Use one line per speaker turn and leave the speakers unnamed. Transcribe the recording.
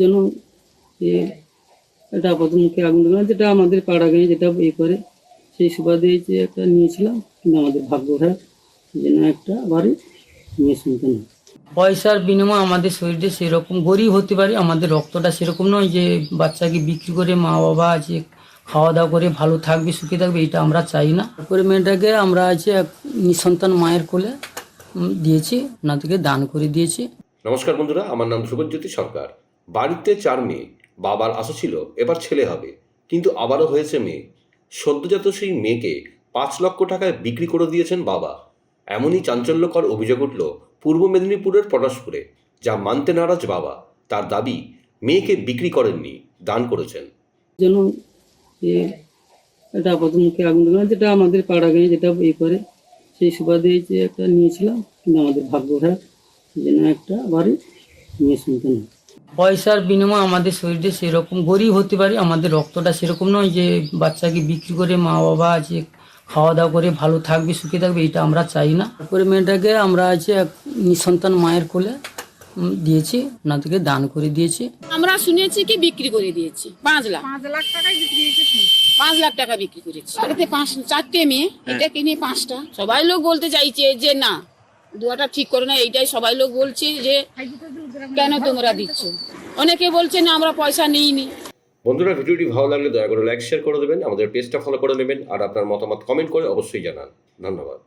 যেন এ এটা আপাতমুখে আগুন লাগানো যেটা আমাদের পাড়া গাঁয়ে যেটা এ করে সেই সুবাদে যে একটা নিয়েছিলাম কিন্তু আমাদের ভাগ্য খারাপ যেন একটা বাড়ি মেয়ে সন্তান হয়।
পয়সার বিনিময়ে আমাদের শরীরে সেরকম গরিব হতে পারি আমাদের রক্তটা সেরকম নয় যে বাচ্চাকে বিক্রি করে মা বাবা আছে খাওয়া দাওয়া করে ভালো থাকবে সুখে থাকবে এটা আমরা চাই না। তারপরে মেয়েটাকে আমরা আছে এক নিঃসন্তান মায়ের কোলে দিয়েছি ওনাদেরকে দান করে দিয়েছি।
নমস্কার বন্ধুরা আমার নাম ধ্রুবজ্যোতি সরকার। বাড়িতে চার মেয়ে, বাবার আশা ছিল, এবার ছেলে হবে। কিন্তু আবারও হয়েছে মেয়ে। সদ্যজাত সেই মেয়েকে পাঁচ লক্ষ টাকায় বিক্রি করে দিয়েছেন বাবা। এমনই চাঞ্চল্যকর অভিযোগ উঠল পূর্ব মেদিনীপুরের পটাশপুরে যা মানতে নারাজ বাবা। তার দাবি, মেয়েকে বিক্রি করেননি, দান করেছেন।
যেন এ এটা আপাতমুখে আগুন লাগানো যেটা আমাদের পাড়া গাঁয়ে যেটা এ করে, সেই সুবাদে যে একটা নিয়েছিলাম, কিন্তু আমাদের ভাগ্য খারাপ, যেন একটা বাড়ি মেয়ে সন্তান হয়।
পয়সার বিনিময়ে আমাদের শরীরে সেরকম গরিব হতে পারি আমাদের রক্তটা সেরকম নয় যে বাচ্চাকে বিক্রি করে মা বাবা আছে খাওয়া দাওয়া করে ভালো থাকবে সুখে থাকবে এটা আমরা চাই না। তারপরে মেয়েটাকে আমরা আছে এক নিঃসন্তান মায়ের কোলে দিয়েছি ওনাদেরকে দান করে দিয়েছি।
আমরা শুনেছি কি বিক্রি করে দিয়েছি পাঁচ লাখ। পাঁচ লাখ টাকায় বিক্রি পাঁচ লাখ টাকা বিক্রি করেছি। বাড়িতে পাঁচ চারটে মেয়ে এটা কিনে পাঁচটা। সবাই লোক বলতে চাইছে যে না দুয়াটা ঠিক করে না, এইটাই সবাই লোক বলছে যে কেন তোমরা দিচ্ছ? অনেকে বলছে, না, আমরা পয়সা নিইনি।
বন্ধুরা, ভিডিওটি ভালো লাগলে দয়া করে লাইক শেয়ার করে দেবেন, আমাদের পেজটা ফলো করে নেবেন, আর আপনার মতামত কমেন্ট করে অবশ্যই জানান। ধন্যবাদ।